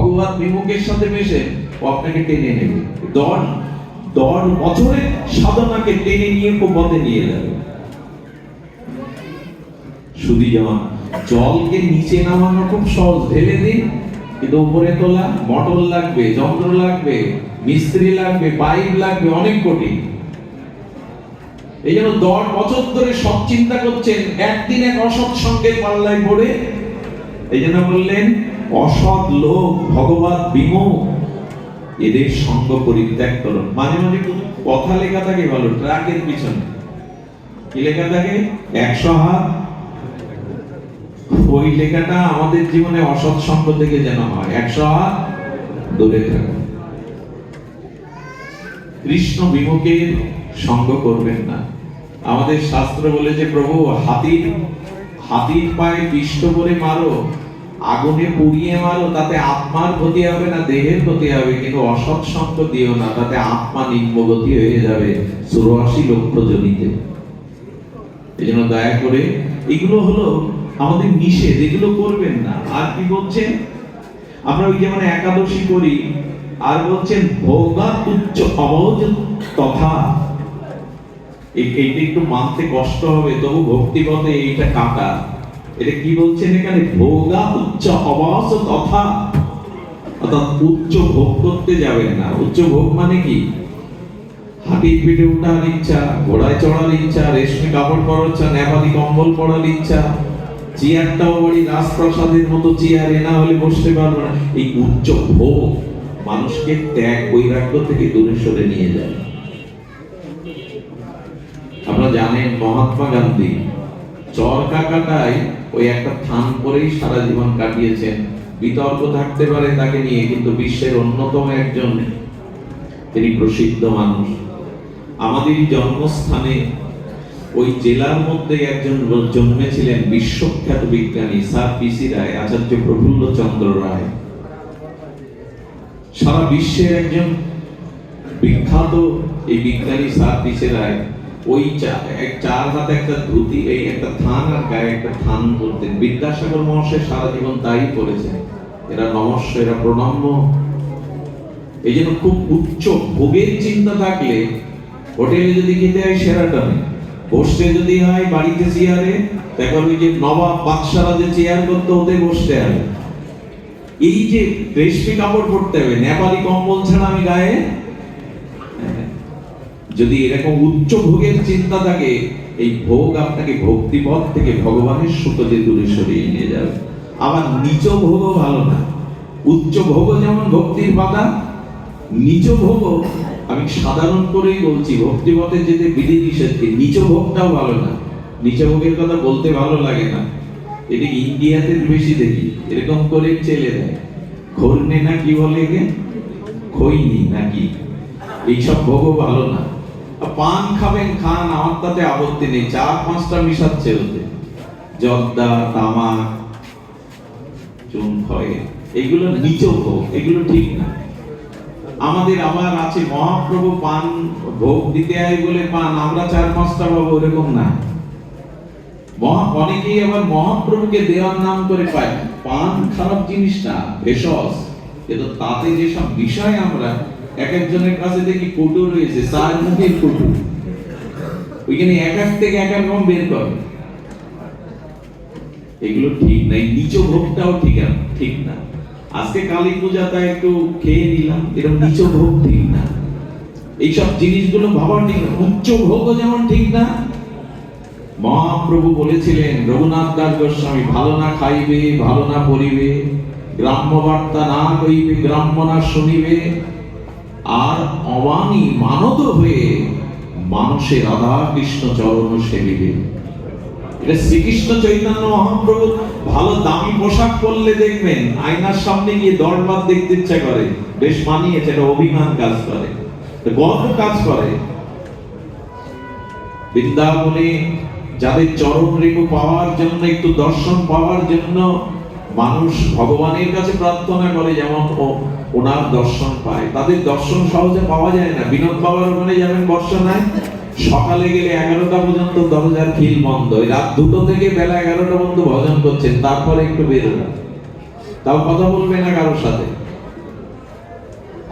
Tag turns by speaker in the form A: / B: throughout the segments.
A: ভগবান বিমুখের সাথে মেশে ও আপনাকে টেনে নেবে। দশ দশ বছরের সাধনাকে টেনে নিয়ে পথে নিয়ে যাবে। শুধু যেমন জলকে নিচে নামানো খুব সহজ, ঢেলে দিন কিন্তু উপরে তোলা, মটর লাগবে, যন্ত্র লাগবে, মিস্ত্রি লাগবে, পাইপ লাগবে, অনেক কোটি। এই জন্য দশ বছর ধরে সব চিন্তা করছেন, একদিন এক অসৎ সঙ্গে পাল্লায় পড়ে, এই জন্য বললেন অসৎ লোক ভগবত বিমুখ। এদের সঙ্গ পরিত্যাগ মাঝে মাঝে কথা লেখা থাকে ট্রাকের পিছনে। কি লেখা থাকে? একশো হাত। ওই লেখাটা আমাদের জীবনে অসৎ সঙ্গ থেকে যেন হয়। একশো হাত দূরে থাকো কৃষ্ণ বিমুখের সঙ্গ করবেন না। আমাদের শাস্ত্র বলে যে, প্রভু, হাতির হাতির পায়ে পিষ্ট করে মারো। আগুনে পুড়িয়ে মারো, তাতে আত্মার ক্ষতি হবে না, দেহের ক্ষতি হবে, কিন্তু অসৎ সঙ্গ দিও না, তাতে আত্মা নিম্নগতি হয়ে যাবে চুরাশি লক্ষ জনিতে এই জন্য দয়া করে, এগুলো হলো আমাদের নিষেধ, এগুলো করবেন না। আর কি বলছেন? আমরা ওই যেমন একাদশী করি, আর বলছেন ভোগা উচ্চ অবজ তথা। এই- এইটা একটু মানতে কষ্ট হবে, তবু ভক্তিপথে এইটা কাটা। এটা কি বলছেন এখানে? ভোগা উচ্চ অবাস তথা অর্থাৎ উচ্চ ভোগ করতে যাবেন না। উচ্চ ভোগ মানে কি? পিঠে উঠার ইচ্ছা, ঘোড়ায় চড়ার ইচ্ছা, রেশমি কাপড় পরার ইচ্ছা, নেপালি কম্বল পরার ইচ্ছা চেয়ারটাও বাড়ি রাজপ্রাসাদের মতো চেয়ারে না হলে বসতে পারব না। এই উচ্চ ভোগ মানুষকে ত্যাগ, বৈরাগ্য থেকে দূরে সরে নিয়ে যায়। আপনারা জানেন মহাত্মা গান্ধী চর কাকাটাই ওই একটা থান করেই সারা জীবন কাটিয়েছেন। বিতর্ক থাকতে পারে তাকে নিয়ে, কিন্তু বিশ্বের অন্যতম একজন তিনি প্রসিদ্ধ মানুষ। আমাদেরই জন্মস্থানে ওই জেলার মধ্যে একজন জন্মেছিলেন বিশ্বখ্যাত বিজ্ঞানী স্যার পিসি রায়, আচার্য প্রফুল্ল চন্দ্র রায়। সারা বিশ্বের একজন বিখ্যাত এই বিজ্ঞানী স্যার পিসি রায় ওই চার হাতে একটা ধুতি, এই একটা থান আর গায়ে একটা থান করতেন বিদ্যাসাগর মহাশয় সারা জীবন তাই করেছেন। এরা নমস্য, এরা প্রণম্য। এই জন্য খুব উচ্চ ভোগের চিন্তা থাকলে হোটেলে যদি খেতে হয় সেরাটনে বসতে যদি হয় বাড়িতে চেয়ারে, দেখো ওই যে নবাব বাদশারা যে চেয়ার করতো, ওতে বসতে হবে এই যে রেশমি কাপড় পরতে হবে, নেপালি কম্বল ছাড়া আমি গায়ে যদি এরকম উচ্চ ভোগের চিন্তা থাকে, এই ভোগ আপনাকে ভক্তিপথ থেকে ভগবানের সুতোতে দূরে সরিয়ে নিয়ে যাবে। আবার নিচ ভোগও ভালো না। উচ্চ ভোগও যেমন ভক্তির বাধা নিচ ভোগও, আমি সাধারণ করেই বলছি, ভক্তিপথে যেতে বিধি নিষেধকে নিচ ভোগটাও ভালো না। নিচ ভোগের কথা বলতে ভালো লাগে না। এটা ইন্ডিয়াতে বেশি দেখি? এরকম করে চেলে দেয়। খোরনে না কি বলে একে? খৈনি নাকি? এইসব ভোগও ভালো না। পান খাবেন, খান, আমার তাতে আপত্তি নেই। চার পাঁচটা মিশাচ্ছে ওতে। জর্দা, তামাক, চুন এগুলো এগুলো ঠিক না। আমাদের আবার আছে, মহাপ্রভু পান ভোগ দিতে হয় বলে পান, আমরা চার পাঁচটা পাবো এরকম না। মহা, অনেকেই আবার মহাপ্রভুকে দেওয়ার নাম করে পায়। পান খারাপ জিনিস না, ভেষজ। কিন্তু তাতে যেসব বিষয় আমরা এক একজনের কাছে দেখি কটু রয়েছে কটু ওইখানে এক এক থেকে এক এক রকম বের করে। এগুলো ঠিক নিচ ভোগটাও ঠিক না ঠিক না। আজকে কালী পূজাটা একটু খেয়ে নিলাম, এরকম নিচ ভোগ ঠিক না। এইসব জিনিসগুলো ভাবা ঠিক না, উচ্চ ভোগও যেমন ঠিক না। মহাপ্রভু বলেছিলেন, রঘুনাথ দাস গোস্বামী, ভালো না খাইবে, ভালো না পরিবে গ্রাম্য বার্তা না কইবে, গ্রাম্য না শুনিবে আর অবাণী মানত হয়ে মানুষের রাধা কৃষ্ণ চরণ সেবিবে এটা শ্রীকৃষ্ণ চৈতন্য মহাপ্রভু ভালো দামি পোশাক পরলে দেখবেন, আয়নার সামনে গিয়ে দরবার দেখতে ইচ্ছা করে, বেশ মানিয়েছে অভিমান কাজ করে গর্ব কাজ করে। বৃন্দাবনে যাদের চরণ রেখু পাওয়ার জন্য, একটু দর্শন পাওয়ার জন্য মানুষ ভগবানের কাছে প্রার্থনা করে, যেমন ওনার দর্শন পায়। তাদের দর্শন সহজে পাওয়া যায় না। বিনোদ বাবার ওখানে যাবেন বর্ষনায় সকালে গেলে এগারোটা পর্যন্ত দরজার খিল বন্ধ। রাত দুটো থেকে বেলা এগারোটা পর্যন্ত ভজন করছেন। তারপরে একটু বেরোবেন। তাও কথা বলবে না কারোর সাথে।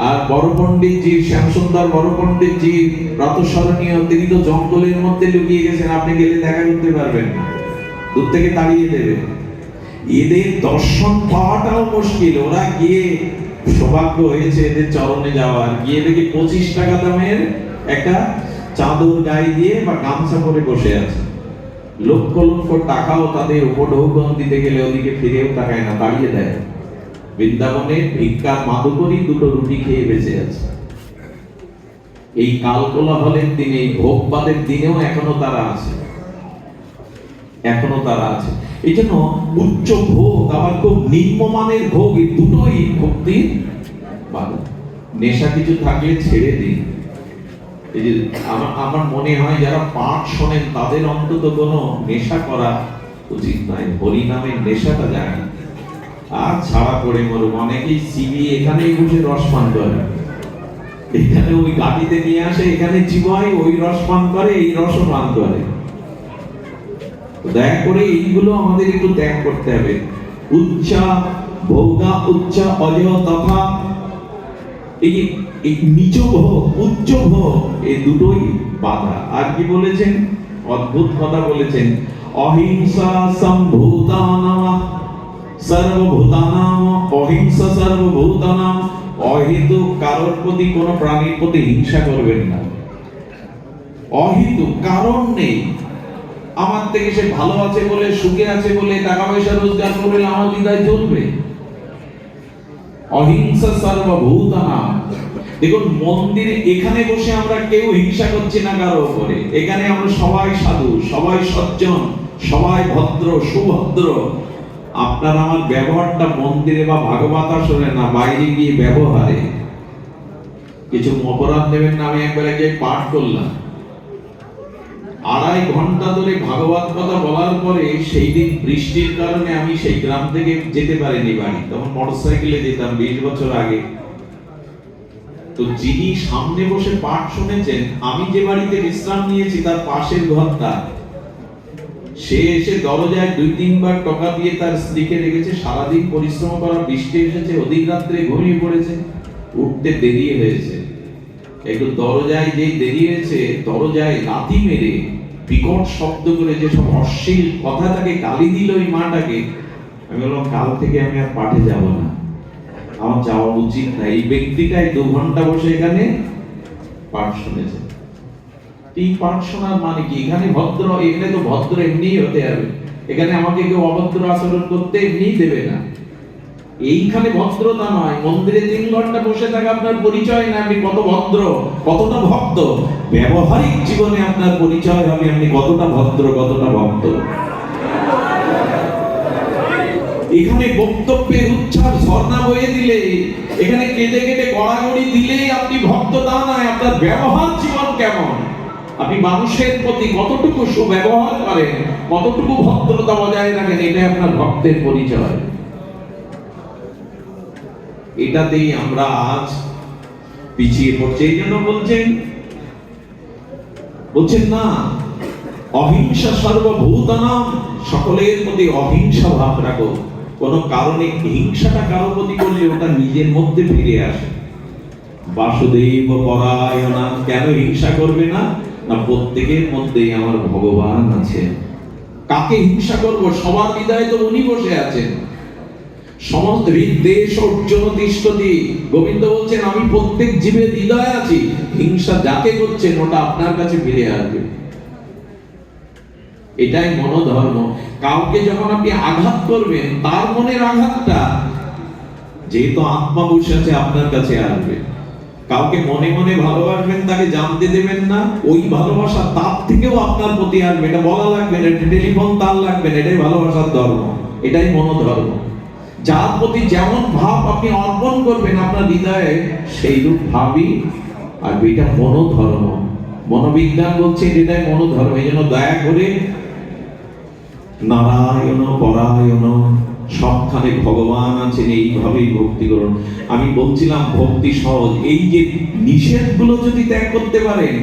A: আর বড় পণ্ডিত জি শ্যামসুন্দর বড় পণ্ডিত জি প্রাতঃস্মরণীয় তিনি তো জঙ্গলের মধ্যে লুকিয়ে গেছেন। আপনি গেলে দেখা করতে পারবেন দূর থেকে তাড়িয়ে দেবেন এদের দর্শন পাওয়াটাও মুশকিল। ওরা গিয়ে সৌভাগ্য হয়েছে এদের চরণে যাওয়ার। গিয়ে দেখি পঁচিশ টাকা দামের একটা চাদর গায়ে দিয়ে বা গামছা পরে বসে আছে। লক্ষ লক্ষ টাকাও তাদের উপঢৌকন দিতে গেলে ওদিকে ফিরেও তাকায় না দাঁড়িয়ে দেয়। বৃন্দাবনে ভিক্ষার মাদুকরি দুটো রুটি খেয়ে বেঁচে আছে। এই কাল কোলাহলের দিনে ভোগবাদের দিনেও এখনও তারা আছে। এখনও তারা আছে। এই জন্য উচ্চ ভোগ, আবার খুব নিম্নমানের ভোগ, এই দুটোই ভক্তির বাধা। নেশা কিছু থাকলে ছেড়ে দিন এই যে আমার আমার মনে হয় যারা পাঠ শোনেন, তাদের অন্তত কোনো নেশা করা উচিত নয়। হরি নামের নেশাটা যায় আর ছাড়া পড়ে মরুম অনেকেই সিবি এখানেই বসে রস পান করে। এখানে ওই গাড়িতে নিয়ে আসে, এখানে চিবায় ওই রস পান করে, এই রসও পান করে। দয়া করে এইগুলো আমাদের একটু ত্যাগ করতে হবে। উচ্চা ভোগা উচ্চা, অজয়, তথা এই নিচ ভোগ উচ্চ ভোগ এই দুটোই বাধা। আর কি বলেছেন? অদ্ভুত কথা বলেছেন। অহিংসা সম্ভূতানাম, সর্বভূতানাম, অহিংসা সর্বভূতানাম, অহেতু কারোর প্রতি কোনো প্রাণীর প্রতি হিংসা করবেন না। অহেতু কারণ নেই। আমার থেকে সে ভালো আছে বলে, সুখে আছে বলে টাকা পয়সা রোজগার করলে আমার হৃদয় চলবে অহিংসা সর্বভূতানাম দেখুন, মন্দিরে এখানে বসে আমরা কেউ হিংসা করছি না কারও উপরে। এখানে আমরা সবাই সাধু, সবাই সজ্জন, সবাই ভদ্র, সুভদ্র। আপনার আমার ব্যবহারটা মন্দিরে বা ভাগবত আসরে না, বাইরে গিয়ে ব্যবহারে। কিছু অপরাধ নেবেন না, আমি একবার পাঠ করলাম। আড়াই ঘণ্টা ধরে ভাগবত কথা বলার পরে সেই দিন বৃষ্টির কারণে আমি সেই গ্রাম থেকে যেতে পারিনি বাড়ি। তখন মোটরসাইকেলে যেতাম বিশ বছর আগে। তো যিনি সামনে বসে পাঠ শুনেছেন, আমি যে বাড়িতে বিশ্রাম নিয়েছি তার পাশের ঘরটা সে এসে দরজায় দুই তিনবার টকা দিয়ে তার স্ত্রীকে রেখেছে। সারাদিন পরিশ্রম করা, বৃষ্টি এসেছে, অধিক রাত্রে ঘুমিয়ে পড়েছে, উঠতে দেরি হয়েছে। একটু দরজায় যেই দেরি হয়েছে দরজায় লাথি মেরে বিকট শব্দ করে যে সব অশ্লীল কথা তাকে গালি দিল ওই মাটাকে, আমি বললাম, কাল থেকে আমি আর পাঠে যাব না। আমার যাওয়া উচিত না। এই ব্যক্তিটাই দু ঘণ্টা বসে এখানে পাঠ শুনেছে। এই পাঠ শোনার মানে কি? এখানে ভদ্র, এখানে তো ভদ্র এমনিই হতে হবে। এখানে আমাকে কেউ অভদ্র আচরণ করতে এমনিই দেবে না। এইখানে ভদ্রতা নয়, মন্দিরে তিন ঘণ্টা বসে থাকা আপনার পরিচয় না, আপনি কত ভদ্র, কতটা ভক্ত? ব্যবহারিক জীবনে আপনার পরিচয় হবে, আপনি কতটা ভদ্র, কতটা ভক্ত। এখানে বক্তব্যের উচ্ছ্বাস ঝর্ণা বয়ে দিলে, এখানে কেঁদে কেটে গড়াগড়ি দিলেই আপনি ভক্ত, তা নয়, আপনার ব্যবহার জীবন কেমন? আপনি মানুষের প্রতি কতটুকু সুব্যবহার করেন, কতটুকু ভদ্রতা বজায় রাখেন, এটাই আপনার ভক্তের পরিচয়। এটাতেই আমরা আজ পিছিয়ে পড়ছি। এই জন্য বলছেন বলছেন না, অহিংসা সর্বভূতানাম, সকলের প্রতি অহিংসা ভাব রাখো। কোন কারণে হিংসাটা কারোর প্রতি করলে ওটা নিজের মধ্যে ফিরে আসে। বাসুদেব পরায়ণা, কেন হিংসা করবে না? না, প্রত্যেকের মধ্যেই আমার ভগবান আছে কাকে হিংসা করব? সবার হৃদয়ে তো উনি বসে আছেন। হৃদেশ অর্জন গোবিন্দ বলছেন, আমি প্রত্যেক আছি। হিংসা যাকে করছেন, ওটা আপনার কাছে ফিরে আসবে। এটাই মনোধর্ম। কাউকে যখন আপনি আঘাত করবেন, তার মনের আঘাতটা যেহেতু আত্মা বসে আছে, আপনার কাছে আসবে। কাউকে মনে মনে ভালোবাসবেন, তাকে জানতে দেবেন না, ওই ভালোবাসা তার থেকেও আপনার প্রতি আসবে। এটা বলা লাগবে না, এটা টেলিফোন তার লাগবে না, এটাই ভালোবাসার ধর্ম। এটাই মনোধর্ম। যার প্রতি যেমন ভাব আপনি অর্পণ করবেন আপনার হৃদয়ে সেই রূপ ভাবই আর এটা মনোধর্ম। মনোবিজ্ঞান বলছে এটাই মনোধর্ম, এই জন্য দয়া করে নারায়ণ, পরায়ণ, সবখানে ভগবান আছেন, এইভাবেই ভক্তি করুন। আমি বলছিলাম ভক্তি সহজ, এই যে নিষেধগুলো যদি ত্যাগ করতে পারেন,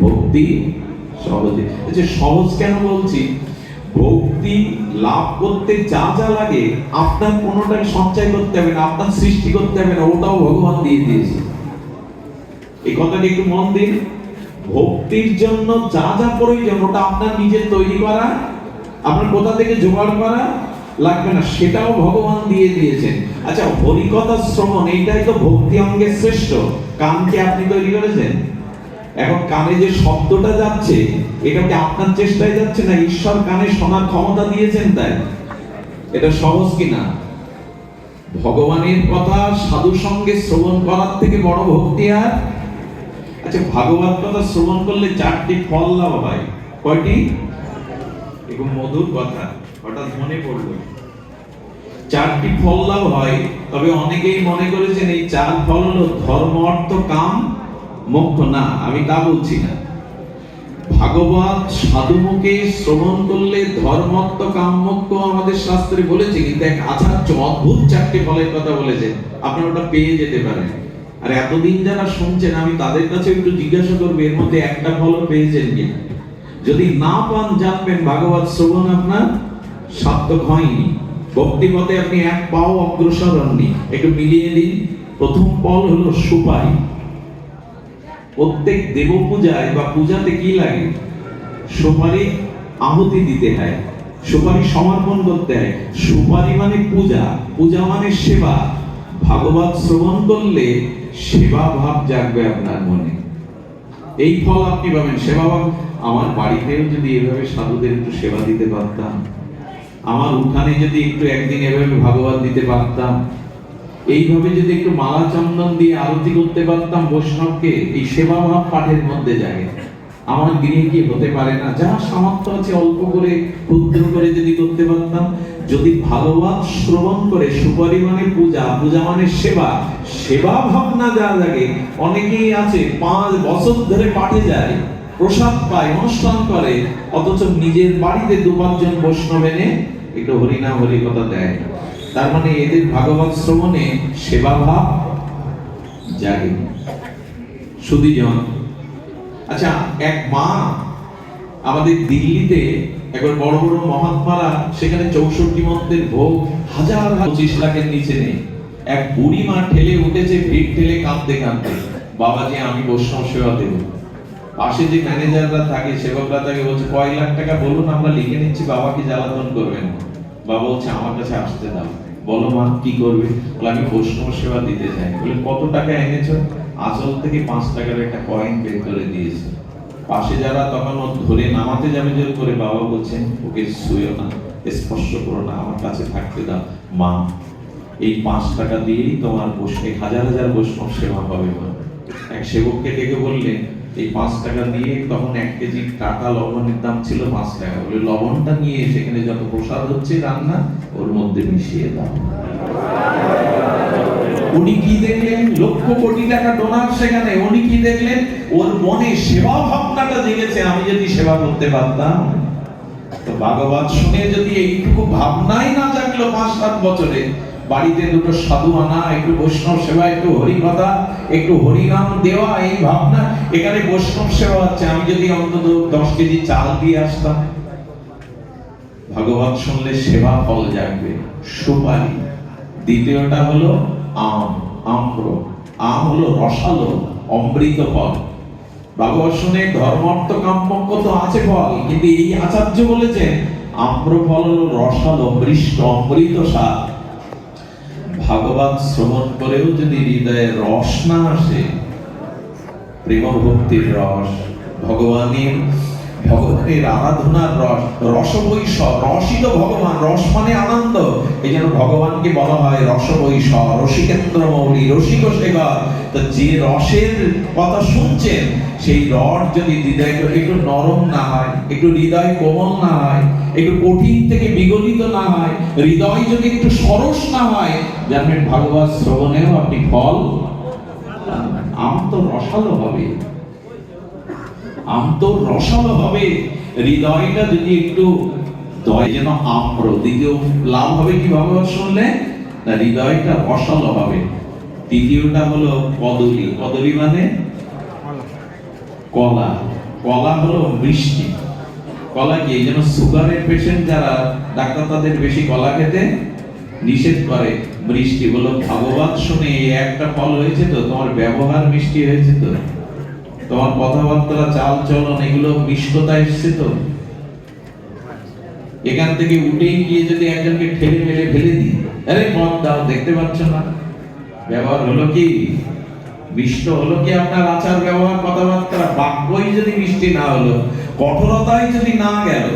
A: ভক্তি সহজে। সহজ কেন বলছি? ভক্তি লাভ করতে যা যা লাগে আপনার কোনোটাকে সঞ্চয় করতে হবে না, আপনার সৃষ্টি করতে হবে না, ওটাও ভগবান দিয়ে দিয়েছে। এই কথাটা একটু মন দিন। ভক্তির জন্য যা যা প্রয়োজন, ওটা আপনার নিজের তৈরি করা, আপনার কোথা থেকে জোগাড় করা লাগবে না, সেটাও ভগবান দিয়ে দিয়েছেন। আচ্ছা হরিকথা শ্রবণ, এইটাই তো ভক্তি অঙ্গের শ্রেষ্ঠ। কানকে আপনি তৈরি করেছেন? এখন কানে যে শব্দটা যাচ্ছে এটা কি আপনার চেষ্টায় যাচ্ছে না, ঈশ্বর কানে শোনার ক্ষমতা দিয়েছেন তাই। এটা সহজ কিনা? ভগবানের কথা সাধু সঙ্গে শ্রবণ করার থেকে বড় ভক্তি আর? আচ্ছা ভাগবত কথা শ্রবণ করলে চারটি ফল লাভ হয়। কয়টি? একটু মধুর কথা, হঠাৎ মনে পড়ল। চারটি ফল লাভ হয়, তবে অনেকেই মনে করেছেন এই চার ফল হলো ধর্ম, অর্থ, কাম। মোক্ষ না, আমি তা বলছি না। ভাগবত সাধুমুখে শ্রবণ করলে ধর্মত্ব কাম্যক্য আমাদের শাস্ত্রে বলেছে কিন্তু এক আচার্য অদ্ভুত চারটি ফলের কথা বলেছেন আপনারা ওটা পেয়ে যেতে পারেন। আর এতদিন যারা শুনছেন, আমি তাদের কাছে একটু জিজ্ঞাসা করব, এর মধ্যে একটা ফলও পেয়েছেন কিনা? যদি না পান, জানবেন, ভাগবত শ্রবণ আপনার সার্থক হয়নি। ভক্তিপথে আপনি এক পাও অগ্রসর হননি। একটু মিলিয়ে দিন। প্রথম ফল হলো সুপারি। প্রত্যেক দেব পূজায় বা পূজাতে কি লাগে? সুপারি আহুতি দিতে হয়, সুপারি সমর্পণ করতে হয়। সুপারি মানে পূজা পূজা মানে সেবা। ভাগবত শ্রবণ করলে সেবা ভাব জাগবে আপনার মনে। এই ফল আপনি পাবেন। সেবা ভাব, আমার বাড়িতেও যদি এভাবে সাধুদের একটু সেবা দিতে পারতাম, আমার উঠানে যদি একটু একদিন এভাবে ভাগবত দিতে পারতাম এইভাবে যদি একটু মালা চন্দন দিয়ে আরতি করতে পারতাম বৈষ্ণবকে, এই সেবা ভাব পাঠের মধ্যে যায় আমার গৃহে কি হতে পারে না? যা সামর্থ্য আছে অল্প করে, ক্ষুদ্র করে যদি করতে পারতাম, যদি ভাগবত শ্রবণ করে, সুপরিমাণে পূজা পূজা মানে সেবা সেবা ভাবনা যা লাগে অনেকেই আছে পাঁচ বছর ধরে পাঠে যায়, প্রসাদ পায়, অনুষ্ঠান করে, অথচ নিজের বাড়িতে দু পাঁচজন বৈষ্ণব এনে, একটু হরিনাম হরি কথা দেয়। তার মানে এদের ভাগবত শ্রবণে সেবা ভাব জাগে সুদীজন আচ্ছা এক মা আমাদের দিল্লিতে একবার বড় বড় মহাত্মারা সেখানে চৌষট্টি মন্ত্রের ভোগ হাজার পঁচিশ লাখের নিচে নেই। এক বুড়ি মা ঠেলে উঠেছে, ভিড় ঠেলে কাঁদতে কাঁদতে। বাবাজি, আমি বৈষ্ণব সেবা দেব। পাশে যে ম্যানেজাররা থাকে, সেবকরা তাকে বলছে, কয় লাখ টাকা বলুন, আমরা লিখে নিচ্ছি, বাবাকে জ্বালাতন করবেন। না। বাবা বলছে, আমার কাছে আসতে দাও। বলো মা, কি করবে? বলে, আমি বৈষ্ণব সেবা দিতে চাই বলে, কত টাকা এনেছো? আসল থেকে পাঁচ টাকার একটা কয়েন বের করে দিয়েছে। পাশে যারা তখন ধরে নামাতে যাবে জোর করে, বাবা বলছেন, ওকে শুয়েও না, স্পর্শ করো না, আমার কাছে থাকতে দাও। মা, এই পাঁচ টাকা দিয়েই তোমার বসে হাজার হাজার বৈষ্ণব সেবা পাবে মা। এক সেবককে ডেকে বললেন এই পাঁচ টাকা দিয়ে তখন এক কেজি টাকা লবণের দাম ছিল পাঁচ টাকা। বলে লবণটা নিয়ে সেখানে যত প্রসাদ হচ্ছে রান্না, ওর মধ্যে মিশিয়ে দাও। উনি কি দেখলেন? লক্ষ কোটি টাকা ডোনার সেখানে। উনি কি দেখলেন? ওর মনে সেবা ভাবনাটা জেগেছে, আমি যদি সেবা করতে পারতাম। তো ভাগবত শুনে যদি এইটুকু ভাবনাই না জাগলো পাঁচ সাত বছরে বাড়িতে দুটো সাধু আনা, একটু বৈষ্ণব সেবা, একটু হরি কথা একটু হরিনাম দেওয়া, এই ভাবনা, এখানে বৈষ্ণব সেবা হচ্ছে। আমি যদি অন্তত দশ কেজি চাল দিয়ে আসতাম, ভাগবত শুনলে সেবা ফল জাগবে। সুপারি। দ্বিতীয়টা হলো আম, আম্র। আম হলো রসালো, অমৃত ফল। ভাগবত শুনে ধর্মার্থ কাম্যক্য তো আছে ফল, কিন্তু এই আচার্য বলেছেন, আম্র ফল হলো রসালো মৃষ্ট অমৃত স্বাদ ভাগবত শ্রবণ করেও যদি হৃদয়ে রস না আসে প্রেম ভক্তির রস ভগবানের ভগবানের আরাধনার রস রসবৈষ রসিত ভগবান, রস মানে আনন্দ। এই জন্য ভগবানকে বলা হয় রসবৈষ রসিকেন্দ্র মৌলি, রসিক শেখর। তো যে রসের কথা শুনছেন, সেই রস যদি হৃদয় একটু নরম না হয়, একটু হৃদয় কোমল না হয়, একটু কঠিন থেকে বিগলিত না হয়, হৃদয় যদি একটু সরস না হয়, জানবেন ভাগবত শ্রবণেও আপনি ফল আম তো রসালো হবে। আম তো রসালো হবে হৃদয়টা যদি একটু দয় যেন আম্র দ্বিতীয় লাভ হবে কি ভাগবত শুনলে? না হৃদয়টা রসালো হবে। তৃতীয়টা হলো কদলী। কদলী মানে? কলা। কলা। হলো মিষ্টি। কলা কি? এই জন্য সুগারের পেশেন্ট যারা ডাক্তার তাদের বেশি কলা খেতে নিষেধ করে। মিষ্টি বলো ভাগবত শুনে একটা ফল হয়েছে তো? তোমার ব্যবহার মিষ্টি হয়েছে তো? তোমার কথাবার্তা চাল চলন এগুলো মিষ্টতা এসছে তো এখান থেকে উঠে গিয়ে যদি একজনকে ঠেলে ফেলে ফেলে দিই, আরে মদ দাও, দেখতে পাচ্ছ না। ব্যবহার হলো কি? মিষ্ট হলো কি আপনার আচার, ব্যবহার, কথাবার্তা? বাক্যই যদি মিষ্টি না হলো, কঠোরতাই যদি না গেল,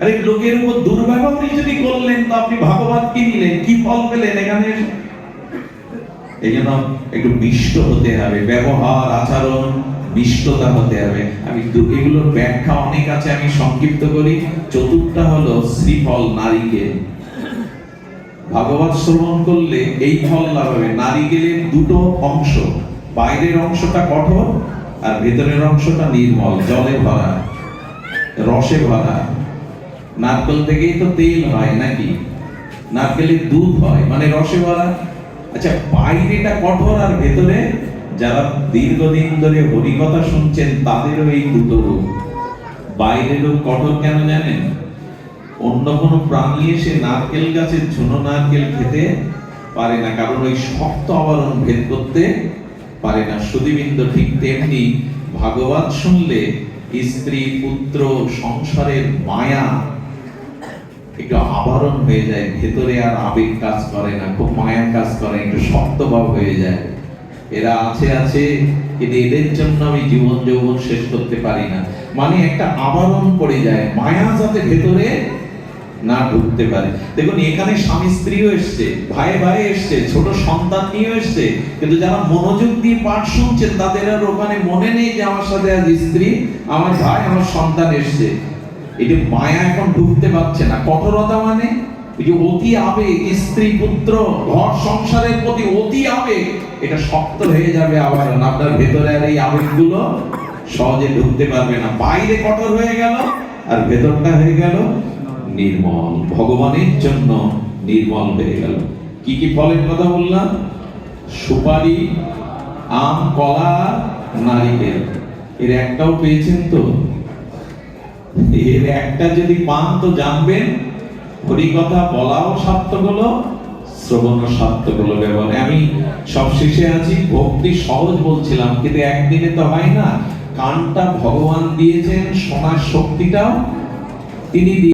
A: আরে লোকের উপর দুর্ব্যবহারই যদি করলেন, তো আপনি ভাগবত কি নিলেন? কি ফল পেলেন এখানে এই জন্য একটু মিষ্ট হতে হবে, ব্যবহার, আচরণ মিষ্টতা হতে হবে। আমি এগুলোর ব্যাখ্যা অনেক আছে, আমি সংক্ষিপ্ত করি। চতুর্থটা হলো শ্রীফল নারিকেল ভাগবত শ্রবণ করলে এই ফল লাভ হবে। নারিকেলের দুটো অংশ, বাইরের অংশটা কঠোর আর ভেতরের অংশটা নির্মল, জলে ভরা, রসে ভরা। নারকেল থেকেই তো তেল হয় নাকি? নারকেলের দুধ হয় মানে রসে ভরা? আচ্ছা বাইরেটা কঠোর আর ভেতরে? যারা দীর্ঘদিন ধরে হরিকথা শুনছেন, তাদেরও এই দুটো রূপ বাইরের কঠোর কেন জানেন? অন্য কোনো প্রাণী এসে নারকেল গাছের ঝুনো নারকেল খেতে পারে না, কারণ ওই শক্ত আবরণ ভেদ করতে পারে না। সুদীবিন্দ ঠিক তেমনি ভাগবত শুনলে, স্ত্রী, পুত্র, সংসারের মায়া একটু আবরণ হয়ে যায়, ভেতরে আর আবেগ কাজ করে না, খুব মায়া কাজ করে, একটু শক্ত ভাব হয়ে যায়। এরা আছে আছে, কিন্তু এদের জন্য আমি জীবন যৌবন শেষ করতে পারি না। মানে একটা আবরণ পড়ে যায়, মায়া যাতে ভেতরে না ঢুকতে পারে। দেখুন, এখানে স্বামী স্ত্রীও এসছে, ভাই ভাই এসছে, ছোট সন্তান নিয়েও এসছে, কিন্তু যারা মনোযোগ দিয়ে পাঠ শুনছেন তাদের আর ওখানে মনে নেই যে আমার সাথে আজ স্ত্রী, আমার ভাই, আমার সন্তান এসছে। এই যে মায়া এখন ঢুকতে পারছে না। কঠোরতা মানে? এই যে অতি আবেগ স্ত্রী পুত্র ঘর সংসারের প্রতি অতি আবেগ, এটা শক্ত হয়ে যাবে আবার। আপনার ভেতরে আর এই আবেগগুলো সহজে ঢুকতে পারবে না। বাইরে কঠোর হয়ে গেল আর ভেতরটা হয়ে গেল নির্মল। ভগবানের জন্য নির্মল হয়ে গেল। কি কি ফলের কথা বললাম? সুপারি, আম, কলা, নারিকেল। এর একটাও পেয়েছেন তো? এর একটা যদি পান তো জানবেন। হরিকথা বলাও সার্থক শ্রবণ সার্থক ব্যবহার আমি সব শেষে আছি, ভক্তি সহজ বলছিলাম, কিন্তু একদিনে তো হয় না। কানটা ভগবান দিয়েছেন, শোনার শক্তিটাও তিনি